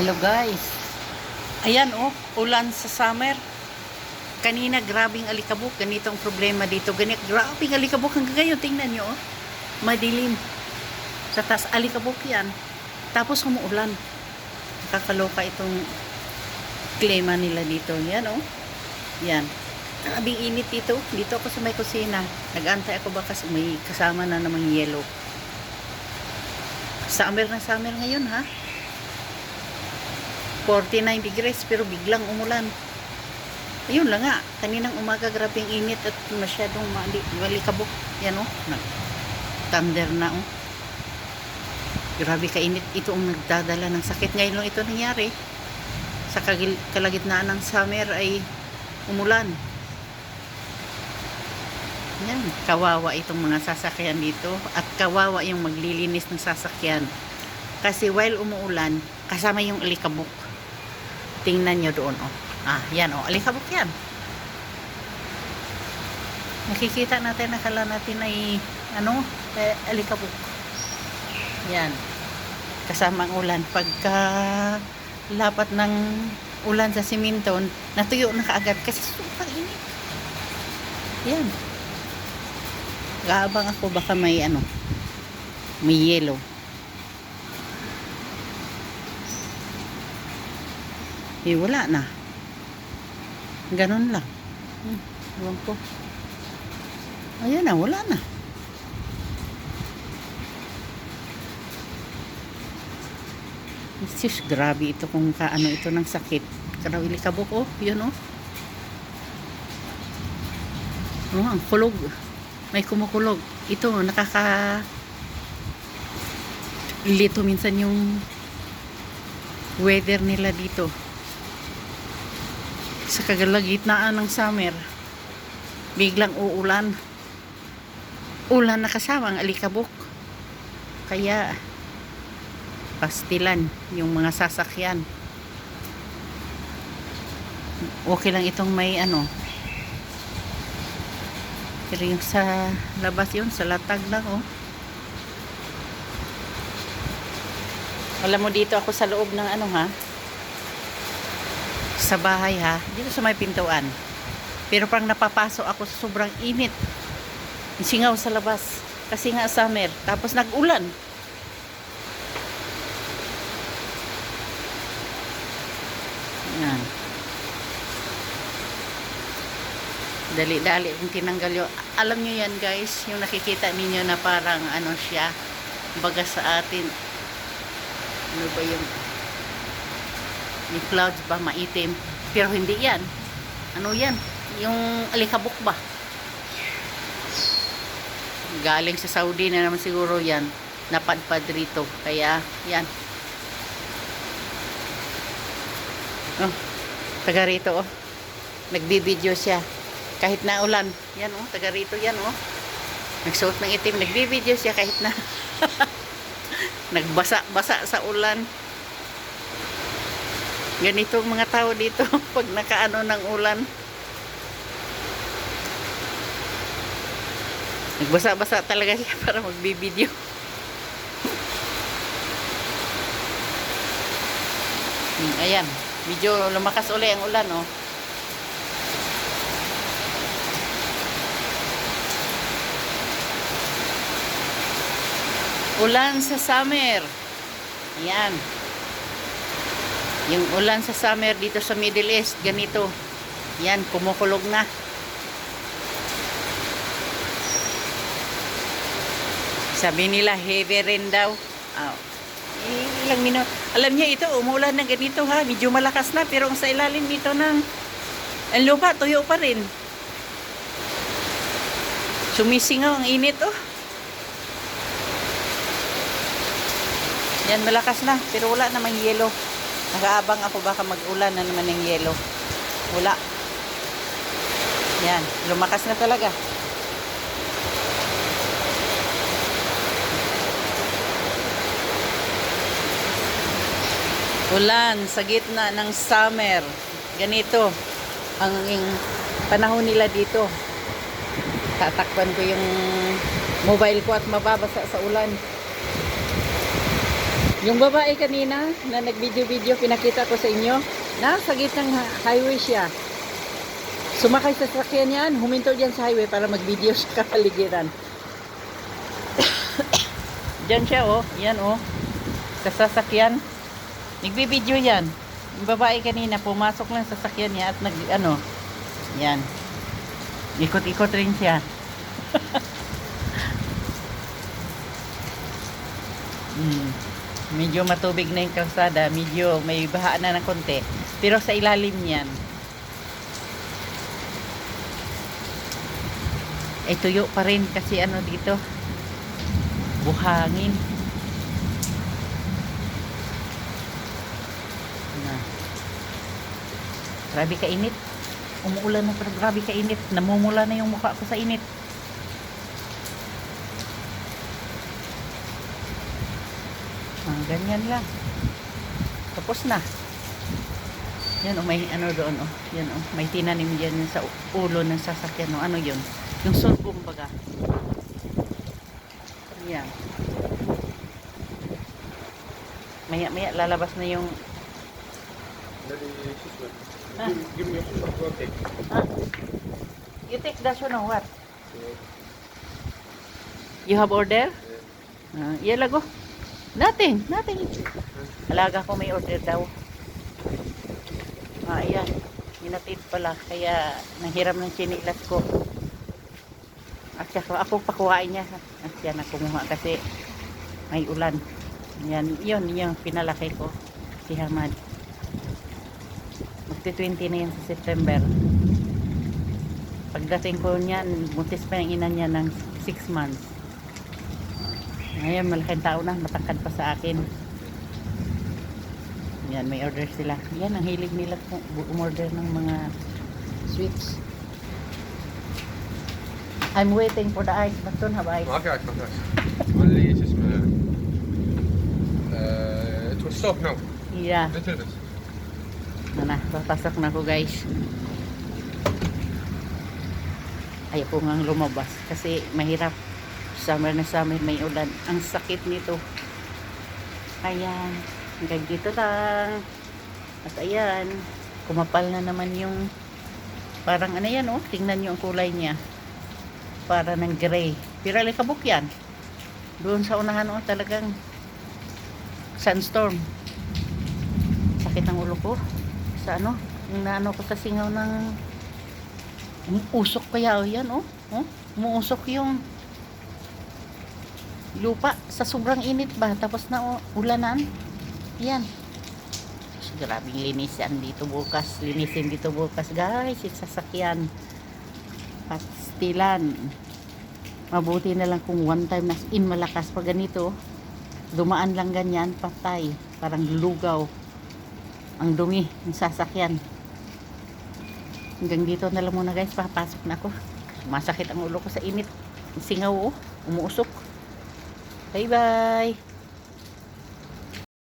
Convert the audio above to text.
Hello guys. Ayan oh, ulan sa summer. Kanina grabing alikabok. Ganito ang problema dito. Ganito, grabing alikabok hanggang ngayon. Tingnan nyo oh. Madilim. Sa taas alikabok yan. Tapos umuulan. Nakakaloka itong klima nila dito. Yan oh. Yan. Grabing init dito. Dito ako sa may kusina. Nag-antay ako baka may kasama na namang yellow. Summer na summer ngayon ha. 49 degrees pero biglang umulan. Ayun lang nga, kaninang umaga grabing init at masyadong mali, malikabok. Yan o, nag thunder na o. Grabe kainit. Ito ang nagdadala ng sakit. Ngayon lang ito nangyari. Sa kalagitnaan ng summer ay umulan. Yan, kawawa itong mga sasakyan dito at kawawa yung maglilinis ng sasakyan. Kasi while umuulan, kasama yung alikabok. Tingnan nyo doon, oh. Ah, yan, oh. Alikabok yan. Nakikita natin, nakala natin ay, ano, eh, alikabok. Yan. Kasama ang ulan. Pagka lapat ng ulan sa siminto, natuyo na kaagad kasi super init. Yan. Gaabang ako baka may ano, may yellow. Eh, wala na. Ganun lang. Hmm, ewan ko. Ayan na, wala na. Sus, grabe ito kung kaano ito ng sakit. Karawili kabuk, oh. Yun, oh. Oh, ang kulog. May kumukulog. Ito, nakaka... Lito minsan yung weather nila dito sa kagalagitnaan ng summer biglang uulan. Ulan na kasama ang alikabok. Kaya pastilan yung mga sasakyan. Okay lang itong may ano. Pero yung sa labas yun sa latag lang oh. Alam mo dito ako sa loob ng ano ha sa bahay ha, dito sa may pintuan. Pero parang napapasok ako sa sobrang init. Singaw sa labas. Kasi nga summer. Tapos nag-ulan. Yan. Dali-dali kung tinanggal yung... Alam nyo yan guys, yung nakikita ninyo na parang ano siya, baga sa atin. Ano ba yung yung clouds ba maitim. Pero hindi yan. Ano yan? Yung alikabok ba? Galing sa Saudi na naman siguro yan. Napadpad rito. Kaya yan. Oh, taga rito oh. Nagbibideo siya. Kahit na ulan. Yan oh taga rito yan oh. Nagsuot ng itim. Nagbibideo siya kahit na nagbasa basa sa ulan ganito mga tao dito pag nakaano ng ulan. Nagbasa-basa talaga siya para magbibideo. Hmm, ayan. Medyo lumakas uli ang ulan oh. Ulan sa summer. Ayan yung ulan sa summer dito sa Middle East, ganito. Yan, kumukulog na. Sabi nila, heavy rain daw. Oh. Ilang minuto. Alam niya ito, umulan na ganito ha. Medyo malakas na, pero sa ilalim dito ng ang lupa, tuyo pa rin. Sumisingaw ang init oh. Yan, malakas na, pero wala namang yellow. Nag-aabang ako baka mag-ulan na naman ng yelo. Wala. Yan. Lumakas na talaga. Ulan sa gitna ng summer. Ganito ang panahon nila dito. Tatakpan ko yung mobile ko at mababasa sa ulan. Yung babae kanina na nag-video-video, pinakita ko sa inyo, nasa gitnang highway siya. Sumakay sa sasakyan yan, huminto dyan sa highway para mag-video sa kapaligiran. Diyan siya oh, yan oh. Sa sasakyan. Nagbibideo yan. Yung babae kanina, pumasok lang sa sasakyan niya at nag, ano, yan. Ikot-ikot rin siya. Hmm. Medyo matubig na yung kalsada, medyo may baha na ng konti. Pero sa ilalim niyan, ay tuyo pa rin kasi ano dito, buhangin. Na. Grabe kainit. Umuulan na pero grabe kainit. Namumula na yung mukha ko sa init. Ah, ganyan lang. Tapos na. Yan o, may ano doon o. Yan o, may tinanim yan sa ulo ng sasakyan o. Ano yun? Yung sorghum baga. Yan. Maya maya lalabas na yung. Ah. Give, me a. Okay. ah, You take that one or what? You have order? Ah, yeah, lago. Nothing, nothing. Alaga ko may order daw. Ah, ayan. Minatid pala. Kaya nanghiram ng chinilas ko. At saka ako pakuhain niya. At siya na kumuha kasi may ulan. Yan, yun, yung pinalaki ko. Si Hamad. Magti 20 na yan sa September. Pagdating ko niyan, buntis pa yung ina niya ng 6 months. Ngayon, malaking tao na. Matangkad pa sa akin. Yan, may order sila. Yan, ang hilig nila umorder ng mga sweets. I'm waiting for the ice, but don't have ice. Okay, okay, okay. Only just uh, uh, it will stop now. Yeah. Little bit. Na na, papasok na ko guys. Ayaw ko nga lumabas kasi mahirap. Summer na summer, may ulan. Ang sakit nito. Ayan. Hanggang dito lang. At ayan. Kumapal na naman yung parang ano yan oh. Tingnan nyo ang kulay niya. Para ng gray. Pero alikabok yan. Doon sa unahan oh talagang sandstorm. Sakit ang ulo ko sa ano, yung naano ko sa singaw ng umuusok kaya o yan oh, oh umuusok yung lupa. Sa sobrang init ba? Tapos na oh, ulanan. Yan. Grabing linisan dito bukas. Linisin dito bukas guys. Yung sasakyan. Pastilan. Mabuti na lang kung one time nas in malakas pa ganito. Dumaan lang ganyan patay. Parang lugaw ang dumi ng sasakyan. Hanggang dito na lang muna guys. Papasok na ako. Masakit ang ulo ko sa init. Singaw oh. Umuusok bye bye